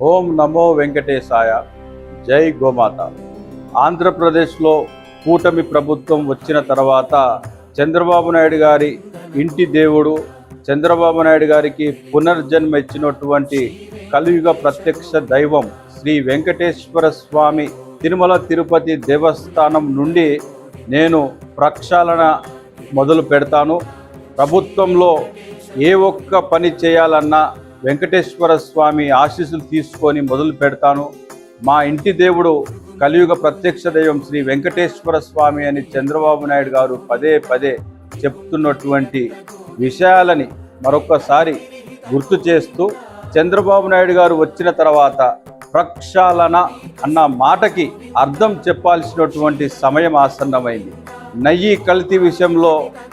ఓం నమో వెంకటేశాయ. జై గోమాత. ఆంధ్రప్రదేశ్లో కూటమి ప్రభుత్వం వచ్చిన తర్వాత చంద్రబాబు నాయుడు గారి ఇంటి దేవుడు చంద్రబాబు నాయుడు గారికి పునర్జన్మ ఇచ్చినటువంటి కలియుగ ప్రత్యక్ష దైవం శ్రీ వెంకటేశ్వర స్వామి తిరుమల తిరుపతి దేవస్థానం నుండి నేను ప్రక్షాళన మొదలు పెడతాను. ప్రభుత్వంలో ఏ ఒక్క పని చేయాలన్నా వెంకటేశ్వర స్వామి ఆశీస్సులు తీసుకొని మొదలు పెడతాను. మా ఇంటి దేవుడు కలియుగ ప్రత్యక్ష దైవం శ్రీ వెంకటేశ్వర స్వామి అని చంద్రబాబు నాయుడు గారు పదే పదే చెప్తున్నటువంటి విషయాలని మరొకసారి గుర్తు చేస్తూ చంద్రబాబు నాయుడు గారు వచ్చిన తర్వాత ప్రక్షాళన అన్న మాటకి అర్థం చెప్పాల్సినటువంటి సమయం ఆసన్నమైంది. నయ్యి కల్తీ విషయంలో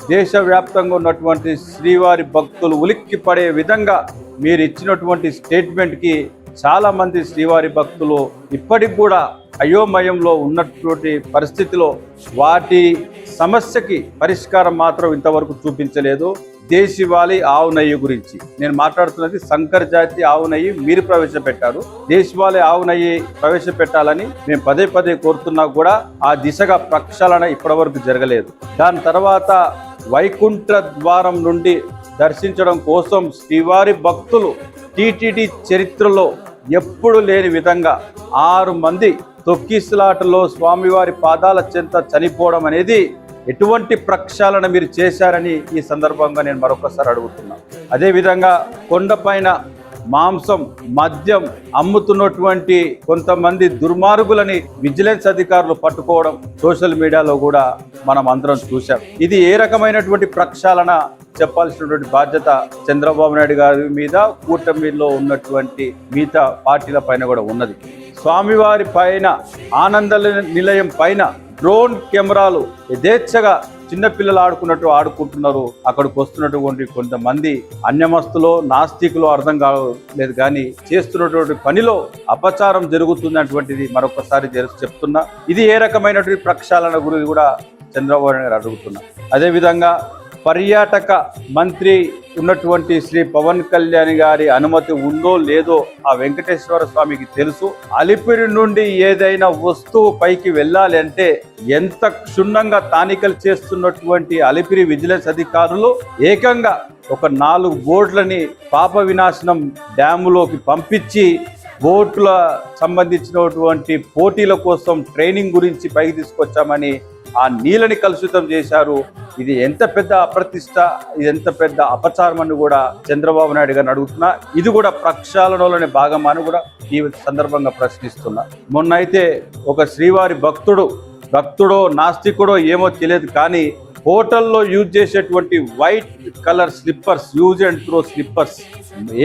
దేశవ్యాప్తంగా ఉన్నటువంటి శ్రీవారి భక్తులు ఉలిక్కి పడే విధంగా మీరు ఇచ్చినటువంటి స్టేట్మెంట్కి చాలామంది శ్రీవారి భక్తులు ఇప్పటికి కూడా అయోమయంలో ఉన్నటువంటి పరిస్థితిలో వాటి సమస్యకి పరిష్కారం మాత్రం ఇంతవరకు చూపించలేదు. దేశవాళీ ఆవు నెయ్యి గురించి. నేను మాట్లాడుతున్నది శంకర్ జాతి ఆవు నెయ్యి మీరు ప్రవేశపెట్టారు. దేశవాళీ ఆవు నెయ్యి ప్రవేశపెట్టాలని మేము పదే పదే కోరుతున్నా కూడా ఆ దిశగా ప్రక్షాళన ఇప్పటివరకు జరగలేదు. దాని తర్వాత వైకుంఠ ద్వారం నుండి దర్శించడం కోసం శ్రీవారి భక్తులు టీటీడీ చరిత్రలో ఎప్పుడు లేని విధంగా ఆరు మంది తొక్కిసలాటలో స్వామివారి పాదాల చెంత చనిపోవడం అనేది ఎటువంటి ప్రక్షాళన మీరు చేశారని ఈ సందర్భంగా నేను మరొకసారి అడుగుతున్నాను అదేవిధంగా కొండపైన మాంసం మద్యం అమ్ముతున్నటువంటి కొంతమంది దుర్మార్గులని విజిలెన్స్ అధికారులు పట్టుకోవడం సోషల్ మీడియాలో కూడా మనం అందరం చూశాం. ఇది ఏ రకమైనటువంటి ప్రక్షాళన చెప్పాల్సినటువంటి బాధ్యత చంద్రబాబు నాయుడు గారి మీద కూటమిలో ఉన్నటువంటి మిగతా పార్టీల పైన కూడా ఉన్నది. స్వామివారి పైన ఆనంద నిలయం పైన డ్రోన్ కెమెరాలు యథేచ్ఛగా చిన్నపిల్లలు ఆడుకున్నట్టు ఆడుకుంటున్నారు. అక్కడికి వస్తున్నటువంటి కొంతమంది అన్యమస్తులో నాస్తికులు అర్థం కాలేదు కానీ చేస్తున్నటువంటి పనిలో అపచారం జరుగుతున్నటువంటిది మరొకసారి చెప్తున్నా. ఇది ఏ రకమైనటువంటి ప్రక్షాళన గురించి కూడా చంద్రబాబు నాయుడు గారు అడుగుతున్నా అదేవిధంగా పర్యాటక మంత్రి ఉన్నటువంటి శ్రీ పవన్ కళ్యాణ్ గారి అనుమతి ఉందో లేదో ఆ వెంకటేశ్వర స్వామికి తెలుసు. అలిపిరి నుండి ఏదైనా వస్తువు పైకి వెళ్ళాలి అంటే ఎంత క్షుణ్ణంగా తానికలు చేస్తున్నటువంటి అలిపిరి విజిలెన్స్ అధికారులు ఏకంగా ఒక నాలుగు బోట్లని పాప వినాశనం డ్యాములోకి పంపించి బోట్ల సంబంధించినటువంటి పోటీల కోసం ట్రైనింగ్ గురించి పైకి తీసుకొచ్చామని ఆ నీళ్ళని కలుషితం చేశారు. ఇది ఎంత పెద్ద అప్రతిష్ట ఇది ఎంత పెద్ద అపచారం అని కూడా చంద్రబాబు నాయుడు గారిని అడుగుతున్నా. ఇది కూడా ప్రక్షాళనలోని భాగం అని కూడా ఈ సందర్భంగా ప్రశ్నిస్తున్నా. మొన్న అయితే ఒక శ్రీవారి భక్తుడు భక్తుడో నాస్తికుడో ఏమో తెలియదు కానీ హోటల్లో యూజ్ చేసేటువంటి white colour slippers use and throw slippers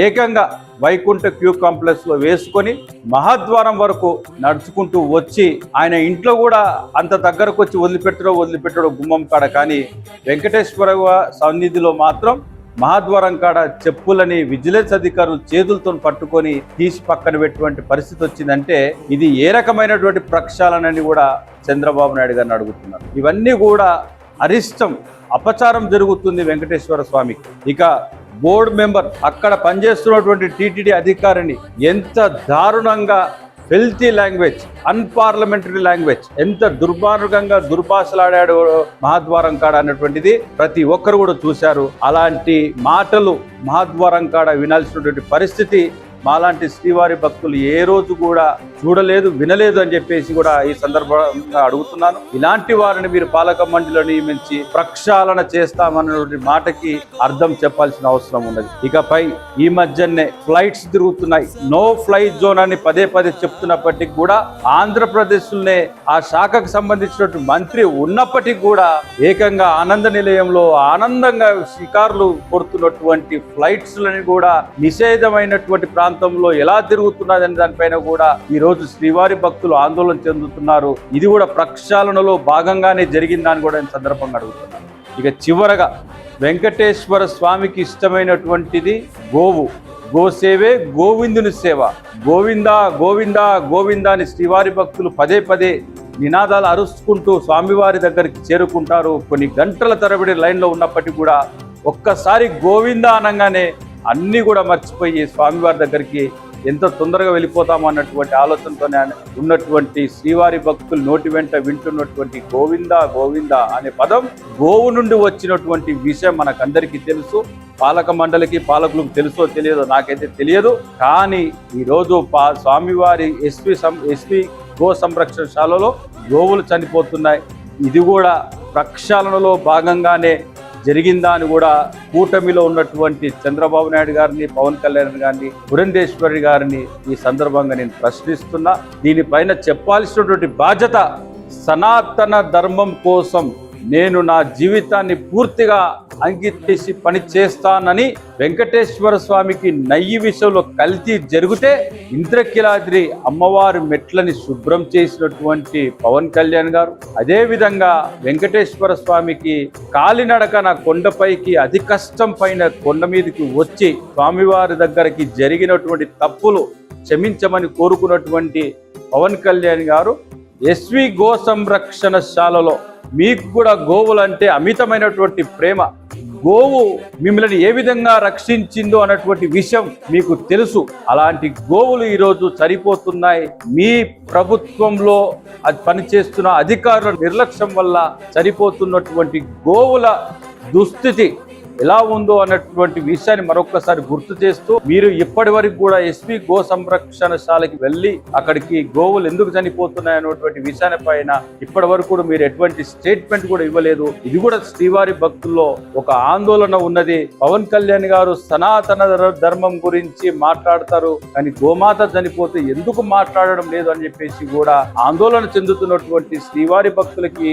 ఏకంగా వైకుంఠ క్యూ కాంప్లెక్స్లో వేసుకొని మహాద్వారం వరకు నడుచుకుంటూ వచ్చి ఆయన ఇంట్లో కూడా అంత దగ్గరకు వచ్చి వదిలిపెట్టడో వదిలిపెట్టడో గుమ్మం కాడ కానీ వెంకటేశ్వర సన్నిధిలో మాత్రం మహాద్వారం కాడ చెప్పులని విజిలెన్స్ అధికారులు చేతులతో పట్టుకొని తీసి పక్కన పెట్టినటువంటి పరిస్థితి వచ్చిందంటే ఇది ఏ రకమైనటువంటి ప్రక్షాళనని కూడా చంద్రబాబు నాయుడు గారిని అడుగుతున్నారు. ఇవన్నీ కూడా అరిష్టం అపచారం జరుగుతుంది వెంకటేశ్వర స్వామికి ఇక బోర్డు మెంబర్ అక్కడ పనిచేస్తున్నటువంటి టీటీడీ అధికారిని ఎంత దారుణంగా ఫెల్తీ లాంగ్వేజ్ అన్పార్లమెంటరీ లాంగ్వేజ్ ఎంత దుర్మార్గంగా దుర్భాషలాడాడు మహాద్వారం కాడ అన్నటువంటిది ప్రతి ఒక్కరు కూడా చూశారు. అలాంటి మాటలు మహాద్వారం కాడ వినాల్సినటువంటి పరిస్థితి మాలాంటి శ్రీవారి భక్తులు ఏ రోజు కూడా చూడలేదు వినలేదు అని చెప్పేసి కూడా ఈ సందర్భంగా అడుగుతున్నాను. ఇలాంటి వారిని మీరు పాలక మండలిలో నియమించి ప్రక్షాళన చేస్తామన్నటువంటి మాటకి అర్థం చెప్పాల్సిన అవసరం ఉన్నది. ఇకపై ఈ మధ్యనే ఫ్లైట్స్ తిరుగుతున్నాయి. నో ఫ్లైట్ జోన్ అని పదే పదే చెప్తున్నప్పటికీ కూడా ఆంధ్రప్రదేశ్లోనే ఆ శాఖకు సంబంధించినటువంటి మంత్రి ఉన్నప్పటికీ కూడా ఏకంగా ఆనంద నిలయంలో ఆనందంగా షికారులు కొడుతున్నటువంటి ఫ్లైట్స్ లని కూడా నిషేధమైనటువంటి ప్రాంతంలో ఎలా తిరుగుతున్నదనే దానిపైన కూడా ఈ రోజు శ్రీవారి భక్తులు ఆందోళన చెందుతున్నారు. ఇది కూడా ప్రక్షాళనలో భాగంగానే జరిగిందని కూడా నేను సందర్భంగా అడుగుతున్నాను. ఇక చివరగా వెంకటేశ్వర స్వామికి ఇష్టమైనటువంటిది గోవు. గోసేవే గోవిందుని సేవ. గోవిందా గోవిందా గోవింద అని శ్రీవారి భక్తులు పదే పదే నినాదాలు అరుచుకుంటూ స్వామివారి దగ్గరికి చేరుకుంటారు. కొన్ని గంటల తరబడి లైన్లో ఉన్నప్పటికీ కూడా ఒక్కసారి గోవిందా అనగానే అన్నీ కూడా మర్చిపోయి స్వామివారి దగ్గరికి ఎంత తొందరగా వెళ్ళిపోతాం అన్నటువంటి ఆలోచనతోనే ఉన్నటువంటి శ్రీవారి భక్తులు నోటి వెంట వింటున్నటువంటి గోవింద గోవింద అనే పదం గోవు నుండి వచ్చినటువంటి విషయం మనకందరికీ తెలుసు. పాలక మండలికి పాలకులకు తెలుసో తెలియదో నాకైతే తెలియదు. కానీ ఈరోజు పా స్వామివారి ఎస్పీ సం ఎస్పీ గో సంరక్షణశాలలో గోవులు చనిపోతున్నాయి. ఇది కూడా ప్రక్షాళనలో భాగంగానే జరిగిందా అని కూడా కూటమిలో ఉన్నటువంటి చంద్రబాబు నాయుడు గారిని పవన్ కళ్యాణ్ గారిని పురంధేశ్వరి గారిని ఈ సందర్భంగా నేను ప్రశ్నిస్తున్నా. దీనిపైన చెప్పాల్సినటువంటి బాధ్యత సనాతన ధర్మం కోసం నేను నా జీవితాన్ని పూర్తిగా అంకితేసి పని చేస్తానని వెంకటేశ్వర స్వామికి నయ్యి విషయంలో కల్తీ జరిగితే ఇంద్రకిలాద్రి అమ్మవారి మెట్లని శుభ్రం చేసినటువంటి పవన్ కళ్యాణ్ గారు. అదేవిధంగా వెంకటేశ్వర స్వామికి కాలినడకన కొండపైకి అతి కష్టం పైన కొండ మీదకి వచ్చి స్వామివారి దగ్గరికి జరిగినటువంటి తప్పులు క్షమించమని కోరుకున్నటువంటి పవన్ కళ్యాణ్ గారు ఎస్వి గో సంరక్షణశాలలో మీకు కూడా గోవులంటే అమితమైనటువంటి ప్రేమ. గోవు మిమ్మల్ని ఏ విధంగా రక్షించిందో అన్నటువంటి విషయం మీకు తెలుసు. అలాంటి గోవులు ఈరోజు చనిపోతున్నాయి. మీ ప్రభుత్వంలో అది పనిచేస్తున్న అధికారుల నిర్లక్ష్యం వల్ల చనిపోతున్నటువంటి గోవుల దుస్థితి ఎలా ఉందో అన్నటువంటి విషయాన్ని మరొకసారి గుర్తు చేస్తూ మీరు ఇప్పటి వరకు కూడా ఎస్పీ గో సంరక్షణశాలకి వెళ్ళి అక్కడికి గోవులు ఎందుకు చనిపోతున్నాయి అనేటువంటి విషయాన్ని పైన ఇప్పటి వరకు కూడా మీరు ఎటువంటి స్టేట్మెంట్ కూడా ఇవ్వలేదు. ఇది కూడా శ్రీవారి భక్తుల్లో ఒక ఆందోళన ఉన్నది. పవన్ కళ్యాణ్ గారు సనాతన ధర్మం గురించి మాట్లాడతారు కానీ గోమాత చనిపోతే ఎందుకు మాట్లాడడం లేదు అని చెప్పేసి కూడా ఆందోళన చెందుతున్నటువంటి శ్రీవారి భక్తులకి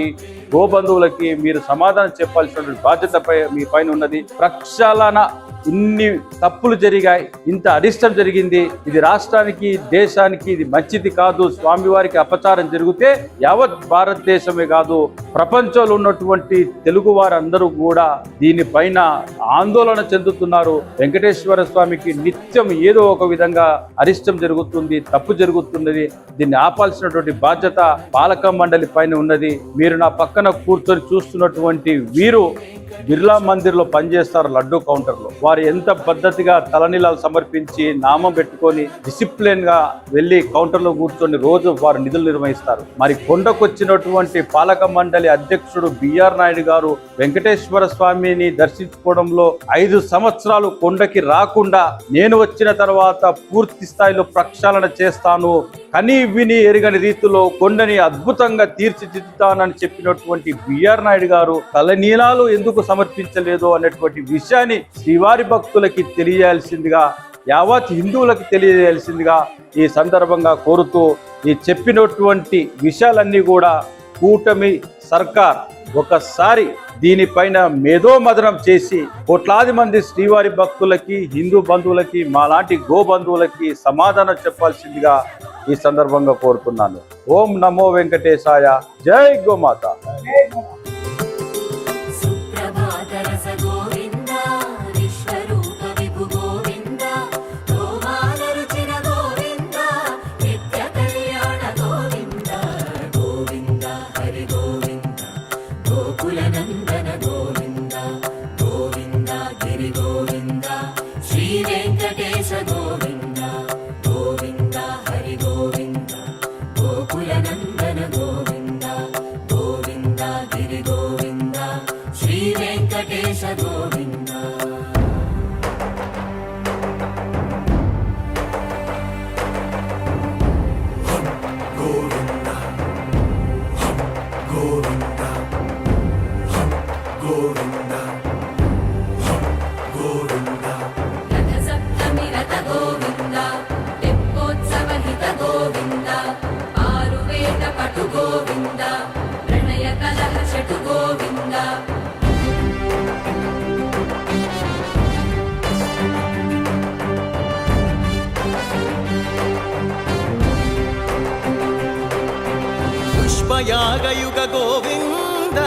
గోబంధువులకి మీరు సమాధానం చెప్పాల్సిన బాధ్యత పై మీ పైన ఉన్నది. ప్రక్షాళన ఇన్ని తప్పులు జరిగాయి ఇంత అరిష్టం జరిగింది ఇది రాష్ట్రానికి దేశానికి ఇది మంచిది కాదు స్వామివారికి అపచారం జరిగితే యావత్ భారతదేశమే కాదు ప్రపంచంలో ఉన్నటువంటి తెలుగు వారందరూ కూడా దీనిపైన ఆందోళన చెందుతున్నారు. వెంకటేశ్వర స్వామికి నిత్యం ఏదో ఒక విధంగా అరిష్టం జరుగుతుంది తప్పు జరుగుతున్నది దీన్ని ఆపాల్సినటువంటి బాధ్యత పాలక మండలి పైన ఉన్నది. మీరు నా పక్కన కూర్చొని చూస్తున్నటువంటి వీరు బిర్లా మందిర్లో పనిచేస్తారు లడ్డూ కౌంటర్లో. వారు ఎంత పద్ధతిగా తలనీలాలు సమర్పించి నామం పెట్టుకొని డిసిప్లిన్గా వెళ్ళి కౌంటర్లో కూర్చొని రోజు వారు నిధులు నిర్వహిస్తారు. మరి కొండకొచ్చినటువంటి పాలక మండలి అధ్యక్షుడు బిఆర్ నాయుడు గారు వెంకటేశ్వర స్వామిని దర్శించుకోవడంలో ఐదు సంవత్సరాలు కొండకి రాకుండా నేను వచ్చిన తర్వాత పూర్తి స్థాయిలో ప్రక్షాళన చేస్తాను. కని విని ఎరగని రీతిలో కొండని అద్భుతంగా తీర్చిదిద్దుతానని చెప్పినటువంటి బిఆర్ నాయుడు గారు తలనీలాలు ఎందుకు సమర్పించలేదు అనేటువంటి విషయాన్ని శ్రీవారి భక్తులకి తెలియాల్సిందిగా యావత్ హిందువులకు తెలియజేయాల్సిందిగా ఈ సందర్భంగా కోరుతూ ఈ చెప్పినటువంటి విషయాలన్నీ కూడా కూటమి సర్కార్ ఒకసారి దీనిపైన మేధోమదనం చేసి కోట్లాది మంది శ్రీవారి భక్తులకి హిందూ బంధువులకి మాలాంటి గో బంధువులకి సమాధానం చెప్పాల్సిందిగా ఈ సందర్భంగా కోరుతున్నాను. ఓం నమో వెంకటేశాయ. జై గోమాత. యాగయుగ గోవింద